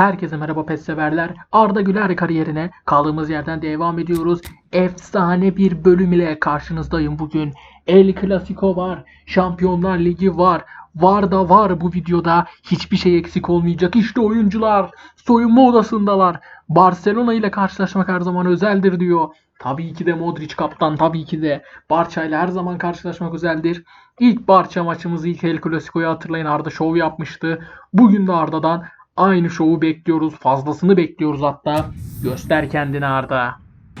Herkese merhaba pes severler. Arda Güler kariyerine kaldığımız yerden devam ediyoruz. Efsane bir bölüm ile karşınızdayım bugün. El Clasico var. Şampiyonlar Ligi var. Var da var bu videoda. Hiçbir şey eksik olmayacak. İşte oyuncular soyunma odasındalar. Barcelona ile karşılaşmak her zaman özeldir diyor. Tabii ki de Modric kaptan tabii ki de. Barça ile her zaman karşılaşmak özeldir. İlk Barça maçımızı ilk El Clasico'yu hatırlayın Arda şov yapmıştı. Bugün de Arda'dan aynı şovu bekliyoruz. Fazlasını bekliyoruz hatta. Göster kendini Arda.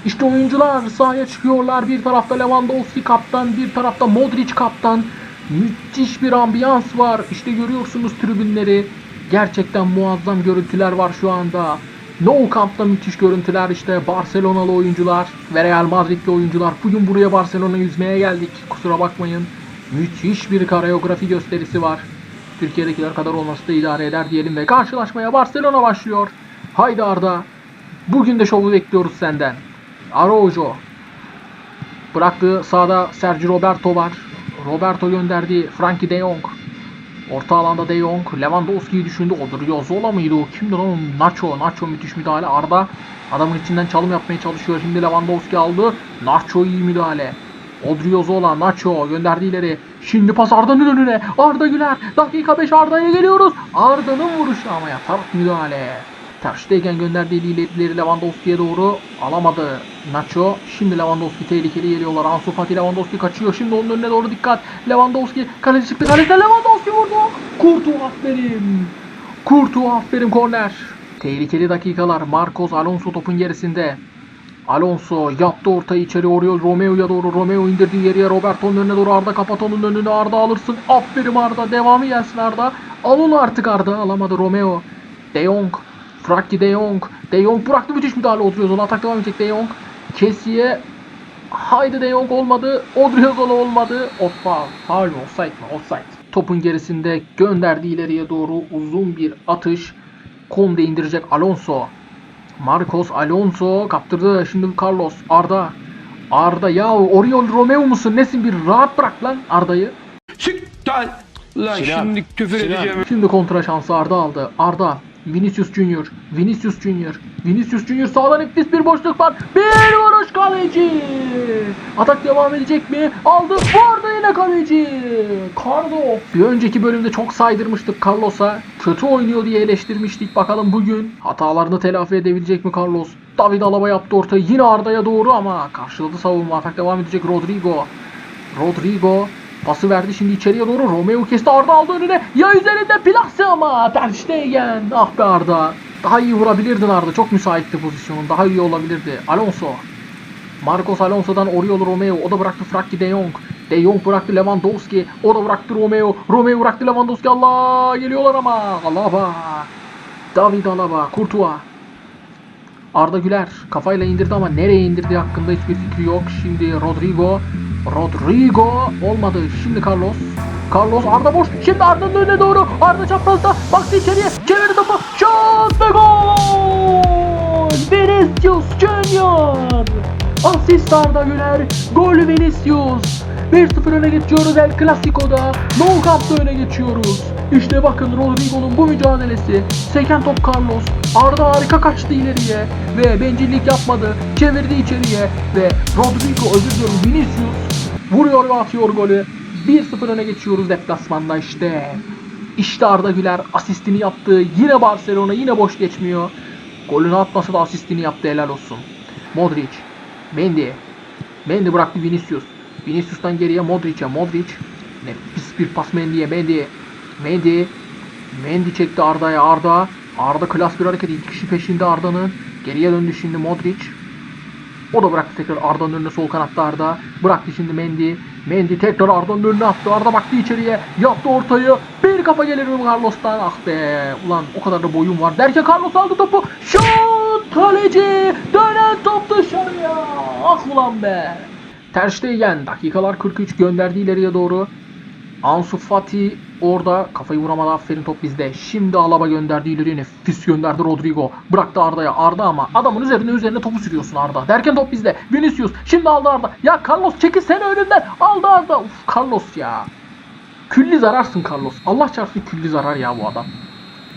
İşte oyuncular sahaya çıkıyorlar. Bir tarafta Lewandowski kaptan, bir tarafta Modric kaptan. Müthiş bir ambiyans var. İşte görüyorsunuz tribünleri. Gerçekten muazzam görüntüler var şu anda. Nou Camp'ta müthiş görüntüler işte Barcelonalı oyuncular ve Real Madrid'li oyuncular. Bugün buraya Barcelona yüzmeye geldik. Kusura bakmayın. Müthiş bir koreografi gösterisi var. Türkiye'dekiler kadar olması da idare eder diyelim ve karşılaşmaya Barcelona başlıyor. Haydi Arda. Bugün de şovu bekliyoruz senden. Araujo. Bıraktığı sağda Sergio Roberto var. Roberto gönderdi Frankie de Jong. Orta alanda De Jong. Lewandowski'yi düşündü. Odriozola mıydı o? Kimdi lan o? Nacho. Nacho müthiş müdahale. Arda adamın içinden çalım yapmaya çalışıyor. Şimdi Lewandowski aldı. Nacho iyi müdahale. Odriozola, Nacho gönderdi ileri. Şimdi pas Arda'nın önüne. Arda Güler. Dakika 5 Arda'ya geliyoruz. Arda'nın vuruşu ama yatar müdahale. Terstegen gönderdi ileri Lewandowski'ye doğru. Alamadı Nacho. Şimdi Lewandowski tehlikeli geliyorlar. Ansu Fati Lewandowski kaçıyor. Şimdi onun önüne doğru dikkat. Lewandowski kaleci çıktı. Kalede Lewandowski vurdu. Kurtu aferin. Kurtu aferin korner. Tehlikeli dakikalar. Marcos Alonso topun gerisinde. Alonso yaptı ortayı içeri oruyor Romeo'ya doğru. Romeo indirdi geriye Roberto'nun önüne doğru Arda kapat onun önünü Arda alırsın. Aferin Arda devamı gelsin Arda. Al onu artık Arda alamadı Romeo. De Jong. Frankie De Jong. De Jong bıraktı müthiş müdahale Odriozola atak devam edecek De Jong. Kesiye. Haydi De Jong olmadı. Odriozola olmadı. Foul mü? Offside mi? Offside. Topun gerisinde gönderdi ileriye doğru uzun bir atış. Konde indirecek Alonso. Marcos Alonso kaptırdı. Şimdi Carlos Arda. Arda ya Oriol Romeo musun? Nesin bir rahat bırak lan Arda'yı. Siktir lan Sinan, şimdi küfür Sinan. edeceğim. Şimdi kontra şansı Arda aldı. Arda. Vinicius Junior. Vinicius Junior. Vinicius Junior sağdan nefis bir boşluk var. Bir vuruş kaleci. Atak devam edecek mi? Aldı. Vurdu yine kaleci. Carlos. Bir önceki bölümde çok saydırmıştık Carlos'a. Kötü oynuyor diye eleştirmiştik. Bakalım bugün hatalarını telafi edebilecek mi Carlos? David Alaba yaptı ortayı yine Arda'ya doğru ama karşıladı savunma. Atak devam edecek Rodrigo. Rodrigo pası verdi şimdi içeriye doğru. Romeo kesti Arda aldı önüne. Ya üzerinde plase ama Ter Stegen. Ah be Arda. Daha iyi vurabilirdin Arda. Çok müsaitti pozisyonun. Daha iyi olabilirdi. Alonso. Marcos Alonso'dan Oriol Romeo. O da bıraktı Frankie de Jong. De Jong bıraktı Lewandowski. O da bıraktı Romeo. Romeo bıraktı Lewandowski. Allah geliyorlar ama. Alaba. David Alaba. Courtois. Arda Güler kafayla indirdi ama nereye indirdiği hakkında hiçbir fikri yok. Şimdi Rodrigo. Rodrigo olmadı. Şimdi Carlos. Carlos Arda boş. Şimdi Arda'nın önüne doğru. Arda çaprazda. Baktı içeriye. Çevirdi topu. Şut ve gol. Vinicius Junior. Asist Arda Güler. Gol Vinicius. 1-0 öne geçiyoruz El Clasico'da. Nou Camp'ta öne geçiyoruz. İşte bakın Rodrigo'nun bu mücadelesi. Seken top Carlos. Arda harika kaçtı ileriye. Ve bencillik yapmadı. Çevirdi içeriye. Ve Rodrigo özür diliyorum Vinicius vuruyor ve atıyor golü. 1-0 öne geçiyoruz deplasmanda işte. İşte Arda Güler asistini yaptı. Yine Barcelona yine boş geçmiyor. Golünü atmasa da asistini yaptı helal olsun. Modric. Mendy. Mendy bıraktı Vinicius. Vinicius'tan geriye Modric'e. Modric. Nefis bir pas Mendy'ye. Mendy. Mendy. Mendy çekti Arda'ya. Arda. Arda klas bir hareket. İki kişi peşinde Arda'nın. Geriye döndü şimdi Modric. O da bıraktı tekrar Arda'nın önüne sol kanatta Arda. Bıraktı şimdi Mendy. Mendy tekrar Arda'nın önüne attı. Arda baktı içeriye. Yaptı ortayı. Bir kafa gelir Carlos'tan? Ah be. Ulan o kadar da boyum var. Derken Carlos aldı topu. Şut! Kaleci! Dönen top dışarıya. Ah ulan be. Ter Stegen dakikalar 43 gönderdi ileriye doğru. Ansu Fati orada kafayı vuramadı aferin top bizde. Şimdi Alaba gönderdi ileriye nefis gönderdi Rodrigo. Bıraktı Arda'ya Arda ama adamın üzerine üzerine topu sürüyorsun Arda. Derken top bizde. Vinicius şimdi aldı Arda. Ya Carlos çekil sen önümden. Aldı Arda. Uf Carlos ya. Külli zararsın Carlos. Allah çarpsın külli zarar ya bu adam.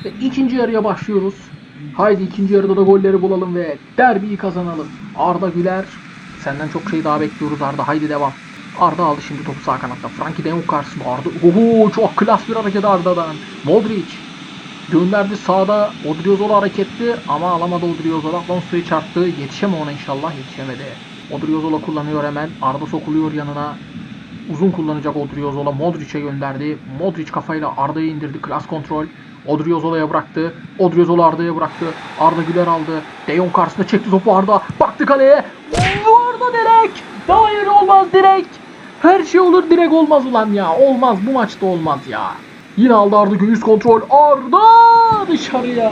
Ve ikinci yarıya başlıyoruz. Haydi ikinci yarıda da golleri bulalım ve derbiyi kazanalım. Arda Güler. Senden çok şey daha bekliyoruz Arda. Haydi devam. Arda aldı şimdi topu sağ kanatta. Frankie de Jong karşısında Arda. Oho çok klas bir hareket Arda'dan. Modric. Gönderdi sağda Odriozola hareketli ama alamadı Odriozola. Alonso'yu çarptı. Yetişeme ona inşallah yetişemedi. Odriozola kullanıyor hemen. Arda sokuluyor yanına. Uzun kullanacak Odriozola. Modric'e gönderdi. Modric kafayla Arda'yı indirdi. Klas kontrol. Odriozola'ya bıraktı. Odriozola Arda'ya bıraktı. Arda Güler aldı. De Jong karşısında çekti topu Arda. Baktı kaleye. Vurdu direkt. Hayır olmaz direkt. Her şey olur direkt olmaz ulan ya. Olmaz bu maçta olmaz ya. Yine aldı Arda göğüs kontrol. Arda dışarıya.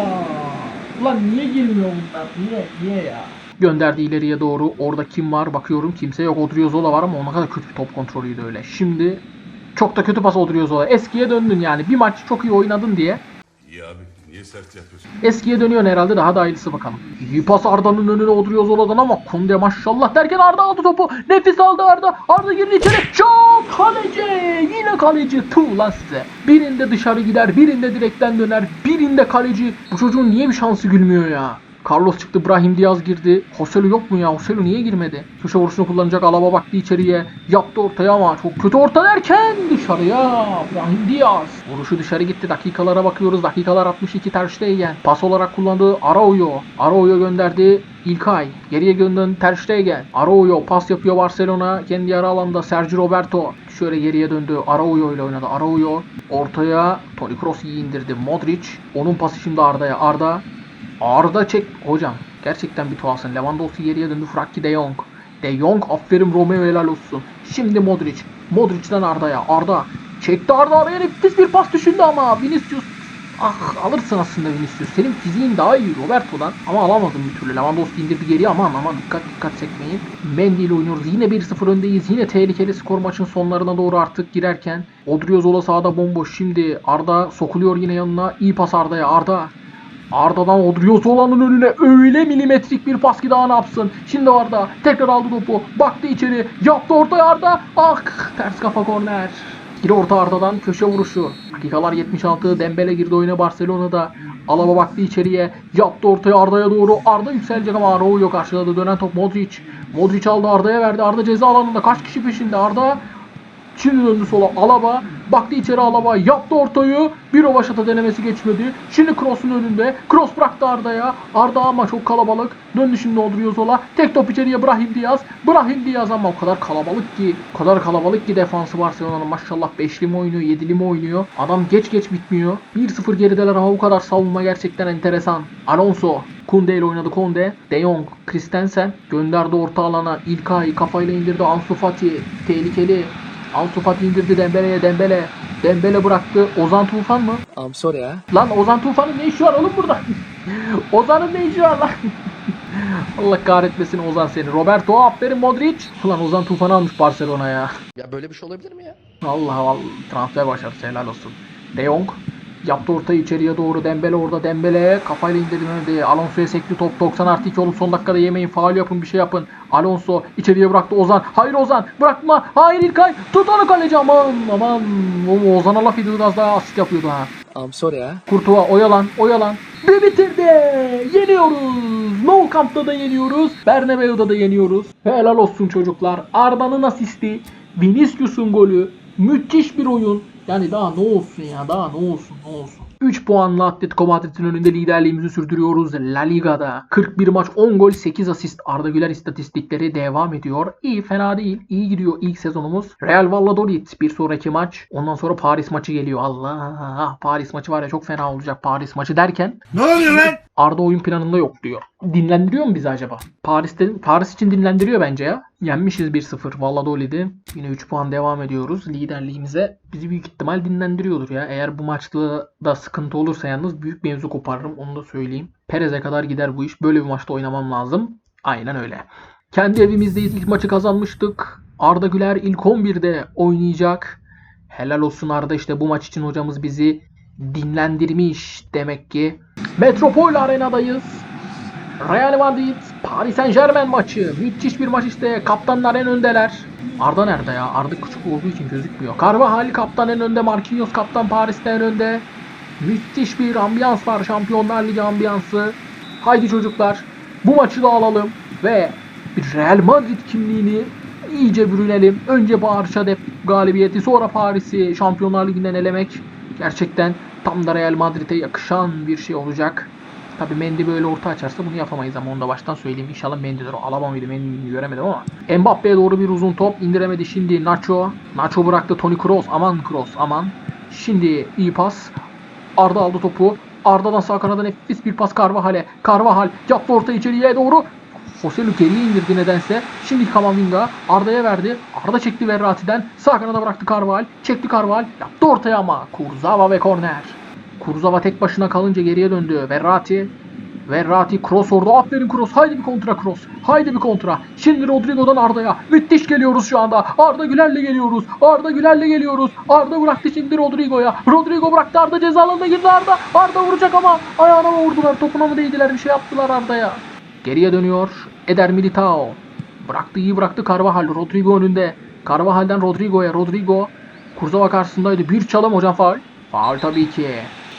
Ulan niye girmiyor bunlar? Niye? Niye ya? Gönderdi ileriye doğru. Orada kim var? Bakıyorum kimse yok. Odriozola var ama ona kadar kötü bir top kontrolüydü öyle. Şimdi çok da kötü pas Odriozola. Eskiye döndün yani. Bir maç çok iyi oynadın diye. İyi abi niye sert yapıyorsun? Eskiye dönüyorsun herhalde daha da hayırlısı bakalım. İyi pas Arda'nın önüne oduruyor Zola'dan ama Kunde maşallah derken Arda aldı topu. Nefis aldı Arda. Arda girdi içeri. Çok kaleci. Yine kaleci. Tuh lan size. Birinde dışarı gider. Birinde direkten döner. Birinde kaleci. Bu çocuğun niye bir şansı gülmüyor ya? Carlos çıktı, Brahim Diaz girdi. Joselu yok mu ya? Joselu niye girmedi? Köşe vuruşunu kullanacak Alaba baktı içeriye. Yaptı ortaya ama çok kötü orta derken dışarıya. Brahim Diaz. Vuruşu dışarı gitti. Dakikalara bakıyoruz. Dakikalar 62 Ter. Pas olarak kullandığı Araujo. Araujo gönderdi. İlkay. Geriye gönderdi Ter Stegen. Araujo pas yapıyor Barcelona. Kendi yarı alanda Sergio Roberto. Şöyle geriye döndü. Araujo ile oynadı. Araujo ortaya Toni Kroos iyi indirdi. Modric. Onun pası şimdi Arda'ya. Arda Arda çek hocam. Gerçekten bir tuhafsın. Lewandowski geriye döndü. Frankie de Jong. De Jong aferin Romeo helal olsun. Şimdi Modric. Modric'den Arda'ya. Arda. Çekti Arda araya nefis bir pas düşündü ama Vinicius Ah alırsın aslında Vinicius. Senin fiziğin daha iyi Roberto'dan. Ama alamadın bir türlü. Lewandowski indirdi geriye aman aman dikkat dikkat sekmeyin. Mendy ile oynuyoruz. Yine 1-0 öndeyiz. Yine tehlikeli skor maçın sonlarına doğru artık girerken. Odriozola sağda bomboş. Şimdi Arda sokuluyor yine yanına. İyi pas Arda'ya. Arda. Arda'dan Odriozola'nın önüne öyle milimetrik bir pas ki daha ne yapsın. Şimdi Arda tekrar aldı topu. Baktı içeri. Yaptı ortaya Arda. Ah ters kafa korner. Yine orta Arda'dan köşe vuruşu. Dakikalar 76. Dembele girdi oyuna Barcelona'da. Alaba baktı içeriye. Yaptı ortaya Arda'ya doğru. Arda yükselecek ama Araujo karşıladı. Dönen top Modric. Modric aldı Arda'ya verdi. Arda ceza alanında. Kaç kişi peşinde? Arda Şimdi döndü sola Alaba. Baktı içeri Alaba. Yaptı ortayı. Bir ovaşata denemesi geçmedi. Şimdi Kroos'un önünde. Kroos bıraktı Arda'ya. Arda ama çok kalabalık. Döndü şimdi Odrio sola. Tek top içeriye Brahim Diaz. Brahim Diaz ama o kadar kalabalık ki. O kadar kalabalık ki defansı Barcelona'nın. Maşallah 5'li mi oynuyor 7'li mi oynuyor. Adam geç geç bitmiyor. 1-0 gerideler ama bu kadar savunma gerçekten enteresan. Alonso. Kunde ile oynadı Kunde. De Jong, Christensen gönderdi orta alana. İlkay kafayla indirdi Ansu Fati. Tehlikeli. Ansu Fati indirdi Dembele'ye Dembele. Dembele bıraktı. Ozan Tufan mı? I'm sorry ha. Lan Ozan Tufan'ın ne işi var oğlum burada? Ozan'ın ne işi var lan? Allah kahretmesin Ozan seni. Roberto aferin Modric. Ulan Ozan Tufan almış Barcelona ya. Ya böyle bir şey olabilir mi ya? Allah Allah transfer başarısı helal olsun. De Jong yaptı ortayı içeriye doğru Dembele orada Dembele kafayla indirdi Alonso'ya sekti top 90 artı 2 oğlum son dakikada yemeyin faul yapın bir şey yapın. Alonso içeriye bıraktı Ozan. Hayır Ozan bırakma. Hayır İlkay tut onu kaleci aman aman. Ozan'a laf ediyordu az daha asist yapıyordu ha. I'm sorry ha. Kurtuğa oyalan oyalan. Ve bitirdi. Yeniyoruz. Nou Camp'ta da yeniyoruz. Bernabeu'da da yeniyoruz. Helal olsun çocuklar. Arda'nın asisti. Vinicius'un golü. Müthiş bir oyun. Yani daha ne olsun ya daha ne olsun ne olsun. 3 puanla Atletico Madrid'in önünde liderliğimizi sürdürüyoruz La Liga'da. 41 maç 10 gol 8 asist Arda Güler istatistikleri devam ediyor. İyi fena değil. iyi gidiyor ilk sezonumuz. Real Valladolid bir sonraki maç. Ondan sonra Paris maçı geliyor. Allah Paris maçı var ya çok fena olacak Paris maçı derken Ne oluyor lan? Arda oyun planında yok diyor. Dinlendiriyor mu bizi acaba? Paris'te Paris için dinlendiriyor bence ya. Yenmişiz 1-0 Valladolid'i. Yine 3 puan devam ediyoruz liderliğimize. Bizi büyük ihtimal dinlendiriyordur ya. Eğer bu maçta da sıkıntı olursa yalnız büyük mevzu koparırım onu da söyleyeyim. Perez'e kadar gider bu iş. Böyle bir maçta oynamam lazım. Aynen öyle. Kendi evimizdeyiz. İlk maçı kazanmıştık. Arda Güler ilk 11'de oynayacak. Helal olsun Arda işte bu maç için hocamız bizi dinlendirmiş demek ki. Metropol Arena'dayız. Real Madrid, Paris Saint Germain maçı. Müthiş bir maç işte. Kaptanlar en öndeler. Arda nerede ya? Arda küçük olduğu için gözükmüyor. Carvajal kaptan en önde. Marquinhos kaptan Paris'te en önde. Müthiş bir ambiyans var. Şampiyonlar Ligi ambiyansı. Haydi çocuklar bu maçı da alalım ve bir Real Madrid kimliğini iyice bürünelim. Önce Barça galibiyeti sonra Paris'i Şampiyonlar Ligi'nden elemek gerçekten tam da Real Madrid'e yakışan bir şey olacak. Tabii Mendy böyle orta açarsa bunu yapamayız ama onu da baştan söyleyeyim. İnşallah Mendy'dir o. Alaba mıydı Mendy'yi göremedim ama. Mbappe'ye doğru bir uzun top indiremedi şimdi Nacho. Nacho bıraktı Toni Kroos. Aman Kroos aman. Şimdi iyi pas. Arda aldı topu. Arda'dan sağ kanada nefis bir pas Carvajal'e. Carvajal yaptı orta içeriye doğru. Jose Lu geriye indirdi nedense. Şimdi Kamavinga Arda'ya verdi. Arda çekti Verratti'den. Sağ kanada bıraktı Carvajal. Çekti Carvajal. Yaptı ortaya ama. Kurzawa ve korner. Kurzawa tek başına kalınca geriye döndü. Verratti. Verratti cross orada. Aferin cross. Haydi bir kontra cross. Haydi bir kontra. Şimdi Rodrigo'dan Arda'ya. Müthiş geliyoruz şu anda. Arda Güler'le geliyoruz. Arda Güler'le geliyoruz. Arda bıraktı şimdi Rodrigo'ya. Rodrigo bıraktı Arda ceza alanına girdi Arda. Arda vuracak ama ayağına vurdular? Topuna mı değdiler? Bir şey yaptılar Arda'ya. Geriye dönüyor. Eder Militao. Bıraktı iyi bıraktı Carvajal. Rodrigo önünde. Carvajal'den Rodrigo'ya. Rodrigo. Kurzawa karşısındaydı. Bir çalım hocam faul. Faul tabii ki.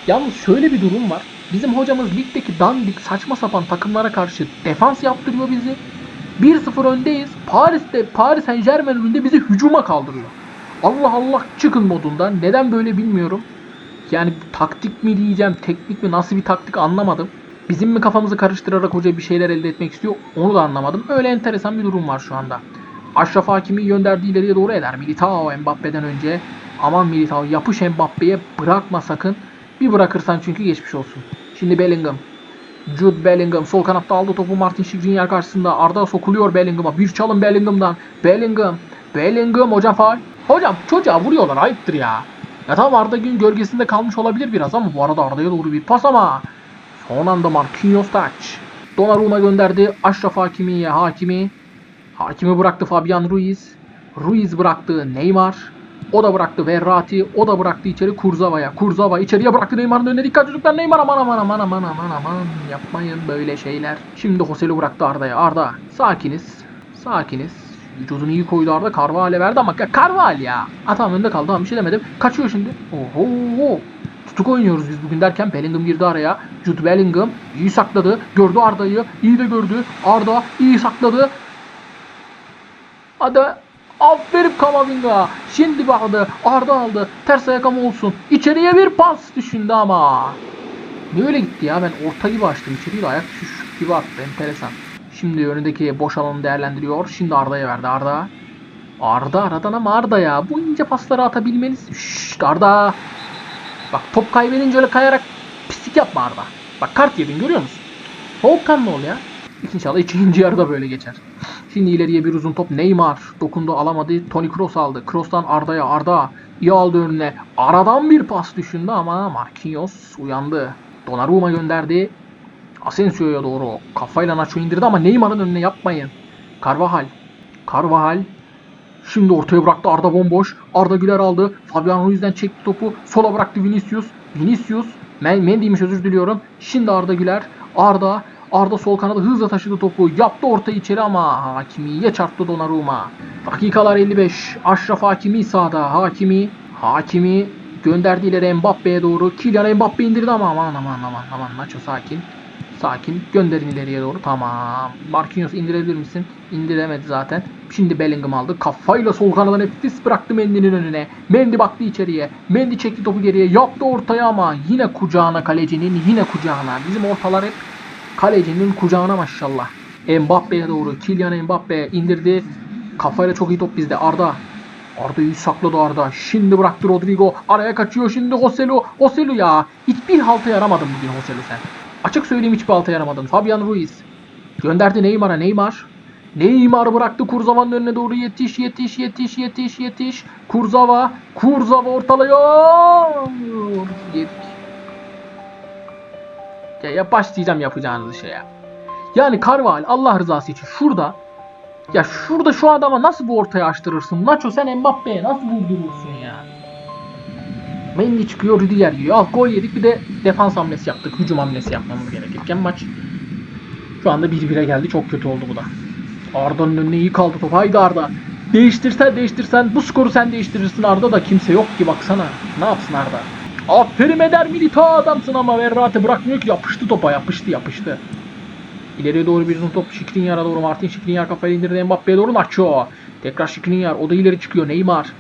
Yalnız şöyle bir durum var. Bizim hocamız ligdeki dandik saçma sapan takımlara karşı defans yaptırıyor bizi. 1-0 öndeyiz. Paris'te Paris Saint Germain önünde bizi hücuma kaldırıyor. Allah Allah çıkın modundan. Neden böyle bilmiyorum. Yani taktik mi diyeceğim, teknik mi, nasıl bir taktik anlamadım. Bizim mi kafamızı karıştırarak hoca bir şeyler elde etmek istiyor onu da anlamadım. Öyle enteresan bir durum var şu anda. Aşraf Hakimi gönderdiği ileriye doğru eder. Militao Mbappe'den önce. Aman Militao yapış Mbappe'ye bırakma sakın. Bir bırakırsan çünkü geçmiş olsun. Şimdi Bellingham. Jude Bellingham sol kanatta aldı topu Martin Skriniar karşısında. Arda sokuluyor Bellingham'a. Bir çalım Bellingham'dan. Bellingham. Bellingham hocam faal. Hocam çocuğa vuruyorlar ayıptır ya. Ya tamam Arda gün gölgesinde kalmış olabilir biraz ama bu arada Arda'ya doğru bir pas ama. Son Marquinhos taç. Donnarumma gönderdi. Aşraf Hakimi'ye Hakimi. Hakimi bıraktı Fabian Ruiz. Ruiz bıraktı Neymar. O da bıraktı Verratti. O da bıraktı içeri Kurzava'ya. Kurzawa içeriye bıraktı Neymar'ın önüne. Dikkat çocuklar Neymar aman aman aman aman aman aman. Yapmayın böyle şeyler. Şimdi Josel'i bıraktı Arda'ya. Arda sakiniz. Sakiniz. Vücudunu iyi koydu Arda. Carvalhal'e verdi ama ya. Ha tamam önde kaldı. Tamam bir şey demedim. Kaçıyor şimdi. Oho. Tutuk oynuyoruz biz bugün derken Bellingham girdi araya. Jude Bellingham iyi sakladı. Gördü Arda'yı. iyi de gördü. Arda iyi sakladı. Hadi. Aferin Kamavinga. Şimdi bakdı. Arda aldı. Ters ayak ama olsun. İçeriye bir pas düşündü ama. Ne öyle gitti ya? Ben orta gibi açtım. İçeriye de ayak düşüş gibi attı. Enteresan. Şimdi önündeki boş alanı değerlendiriyor. Şimdi Arda'ya verdi. Arda. Arda aradan ama Arda ya. Bu ince pasları atabilmeniz. Şşş Arda. Bak top kaybedince öyle kayarak pislik yapma Arda. Bak kart yedin görüyor musun? Soğukkanlı ol ya. İnşallah ikinci yarıda böyle geçer. Şimdi ileriye bir uzun top Neymar dokundu alamadı. Toni Kroos aldı. Kroos'tan Arda'ya Arda iyi aldı önüne. Aradan bir pas düşündü ama Marquinhos uyandı. Donnarumma gönderdi. Asensio'ya doğru kafayla Nacho indirdi ama Neymar'ın önüne yapmayın. Carvajal. Carvajal Şimdi ortaya bıraktı Arda bomboş. Arda Güler aldı. Fabian Ruiz'den çekti topu. Sola bıraktı Vinicius. Vinicius. Men Mendy'miş özür diliyorum. Şimdi Arda Güler. Arda. Arda sol kanada hızla taşıdı topu. Yaptı orta içeri ama Hakimi'ye çarptı Donnarumma. Dakikalar 55. Aşraf Hakimi sağda. Hakimi. Hakimi gönderdi ileri Mbappe'ye doğru. Kylian Mbappe indirdi ama aman aman aman aman Nacho sakin. Sakin. Gönderin ileriye doğru. Tamam. Marquinhos indirebilir misin? İndiremedi zaten. Şimdi Bellingham aldı. Kafayla sol kanada nefis bıraktı Mendy'nin önüne. Mendy baktı içeriye. Mendy çekti topu geriye. Yaptı ortaya ama yine kucağına kalecinin. Yine kucağına. Bizim ortalar hep kalecinin kucağına maşallah. Mbappe'ye doğru. Kylian Mbappe indirdi. Kafayla çok iyi top bizde. Arda. Arda iyi sakladı Arda. Şimdi bıraktı Rodrigo. Araya kaçıyor şimdi Joselu. Joselu ya. Hiçbir halta yaramadın bugün Joselu sen. Açık söyleyeyim hiçbir halta yaramadın. Fabian Ruiz. Gönderdi Neymar'a. Neymar. Neymar bıraktı Kurzava'nın önüne doğru yetiş yetiş yetiş yetiş yetiş. Kurzava. Kurzava ortalıyor. Ya, ya başlayacağım yapacağınız şeye. Yani Carvalho Allah rızası için şurada ya şurada şu adama nasıl bu ortaya açtırırsın? Nacho sen Mbappe'ye nasıl vurdurursun ya? Mendy çıkıyor, Rüdiger yiyor. Ah gol yedik bir de defans hamlesi yaptık. Hücum hamlesi yapmamız gerekirken maç şu anda 1-1'e geldi. Çok kötü oldu bu da. Arda'nın önüne iyi kaldı top. Haydi Arda. Değiştirsen değiştirsen bu skoru sen değiştirirsin Arda da kimse yok ki baksana. Ne yapsın Arda? Aferin Eder Militao adamsın ama Verratti bırakmıyor ki yapıştı topa yapıştı yapıştı. İleriye doğru bir uzun top Şikrinyar'a doğru Martin Şikrinyar kafayı indirdi Mbappe'ye doğru Nacho. Tekrar Şikrinyar o da ileri çıkıyor Neymar.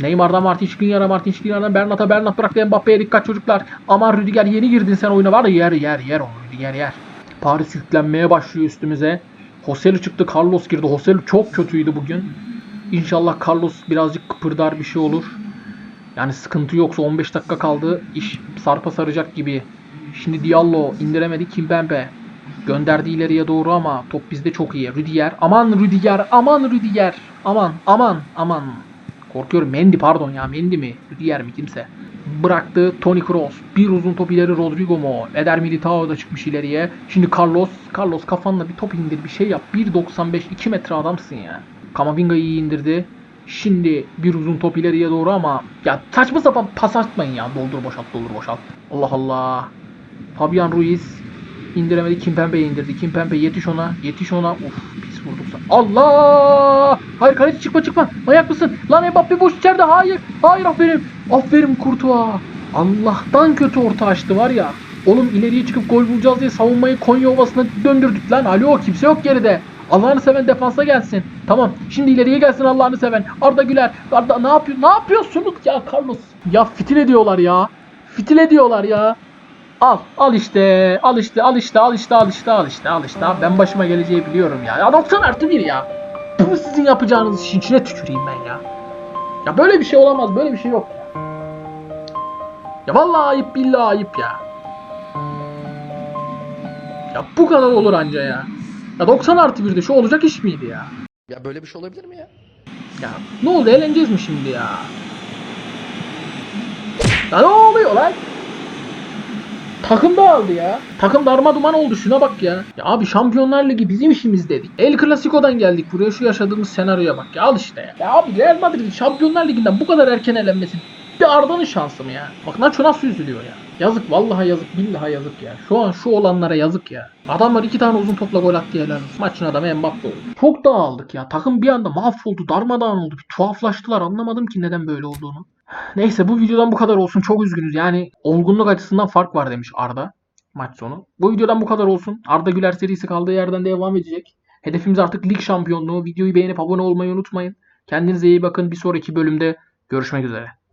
Neymar'dan Martin Şikrinyar'a Martin Şikrinyar'dan Bernat'a Bernat bıraktı Mbappe'ye dikkat çocuklar. Aman Rüdiger yeni girdin sen oyuna var ya yer yer yer onu Rüdiger yer. Paris yüklenmeye başlıyor üstümüze. Hoselu çıktı Carlos girdi. Hoselu çok kötüydü bugün. İnşallah Carlos birazcık kıpırdar bir şey olur. Yani sıkıntı yoksa 15 dakika kaldı. İş sarpa saracak gibi. Şimdi Diallo indiremedi Kimpembe. Gönderdi ileriye doğru ama top bizde çok iyi. Rüdiger. Aman Rüdiger. Aman Rüdiger. Aman aman aman. Korkuyorum. Mendy pardon ya. Mendy mi? Rüdiger mi? Kimse. Bıraktı Toni Kroos. Bir uzun top ileri Rodrigo mu? Eder Militao da çıkmış ileriye. Şimdi Carlos. Carlos kafanla bir top indir. Bir şey yap. 1.95 2 metre adamsın ya. Kamavinga iyi indirdi. Şimdi bir uzun top ileriye doğru ama ya saçma sapan pas atmayın ya. Doldur boşalt doldur boşalt. Allah Allah. Fabian Ruiz indiremedi. Kimpembe indirdi. Kimpembe yetiş ona. Yetiş ona. Uf pis vurduk. Allah! Hayır kaleci çıkma çıkma. Manyak mısın? Lan Mbappe boş içeride. Hayır. Hayır aferin. Aferin Kurtuğa. Allah'tan kötü orta açtı var ya. Oğlum ileriye çıkıp gol bulacağız diye savunmayı Konya Ovası'na döndürdük lan. Alo kimse yok geride. Allah'ını seven defansa gelsin. Tamam. Şimdi ileriye gelsin Allah'ını seven. Arda Güler. Arda ne yapıyor? Ne yapıyorsunuz ya Carlos? Ya fitil ediyorlar ya. Fitil ediyorlar ya. Al, al işte, al işte, al işte, al işte, al işte, al işte, al işte. Ben başıma geleceği biliyorum ya. Ya 90 artı 1 ya. Bunu sizin yapacağınız işin içine tüküreyim ben ya. Ya böyle bir şey olamaz, böyle bir şey yok ya. Ya vallahi ayıp billahi ayıp ya. Ya bu kadar olur anca ya. Ya 90 artı 1'de şu olacak iş miydi ya? Ya böyle bir şey olabilir mi ya? Ya ne oldu eğleneceğiz mi şimdi ya? Ya ne oluyor lan? Takım dağıldı ya. Takım darma duman oldu şuna bak ya. Ya abi Şampiyonlar Ligi bizim işimiz dedik. El Clasico'dan geldik buraya şu yaşadığımız senaryoya bak ya al işte ya. Ya abi Real Madrid Şampiyonlar Ligi'nden bu kadar erken elenmesi bir Arda'nın şansı mı ya? Bak Nacho nasıl üzülüyor ya. Yazık vallahi yazık billahi yazık ya. Şu an şu olanlara yazık ya. Adamlar iki tane uzun topla gol attı helal. Maçın adamı Mbappe oldu. Çok dağıldık ya. Takım bir anda mahvoldu. Darmadağın oldu. Bir tuhaflaştılar. Anlamadım ki neden böyle olduğunu. Neyse bu videodan bu kadar olsun. Çok üzgünüz. Yani olgunluk açısından fark var demiş Arda maç sonu. Bu videodan bu kadar olsun. Arda Güler serisi kaldığı yerden devam edecek. Hedefimiz artık lig şampiyonluğu. Videoyu beğenip abone olmayı unutmayın. Kendinize iyi bakın. Bir sonraki bölümde görüşmek üzere.